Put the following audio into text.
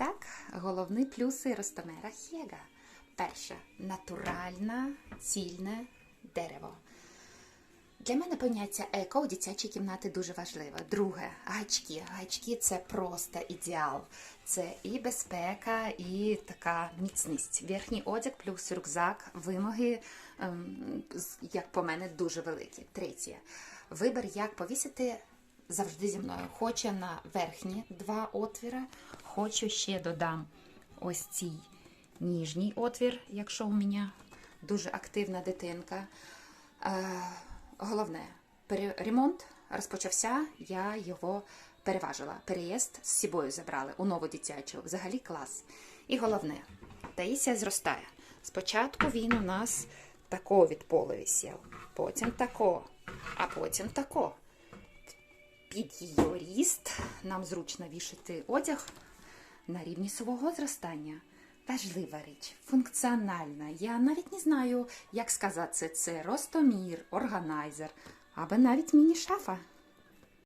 так, головні плюси Ростомера Хєга. Перше натуральне цільне дерево. Для мене поняття еко у дитячій кімнаті дуже важливе. Друге, гачки. Гачки це просто ідеал. Це і безпека, і така міцність. Верхній одяг плюс рюкзак, вимоги, ем, як по мене, дуже великі. Третє. Вибір, як повісити завжди зі мною. Хочу на верхні два отвіри, хочу ще додам ось цей ніжній отвір, якщо у мене дуже активна дитинка. Е, головне, ремонт розпочався, я його переважила. Переїзд з собою забрали у нову дитячу. Взагалі клас. І головне, Таїсія зростає. Спочатку він у нас тако від пола висів, потім тако, а потім тако. Під її ріст нам зручно вішати одяг на рівні свого зростання. Важлива річ, функціональна. Я навіть не знаю, як сказати це. Це ростомір, органайзер або навіть міні-шафа.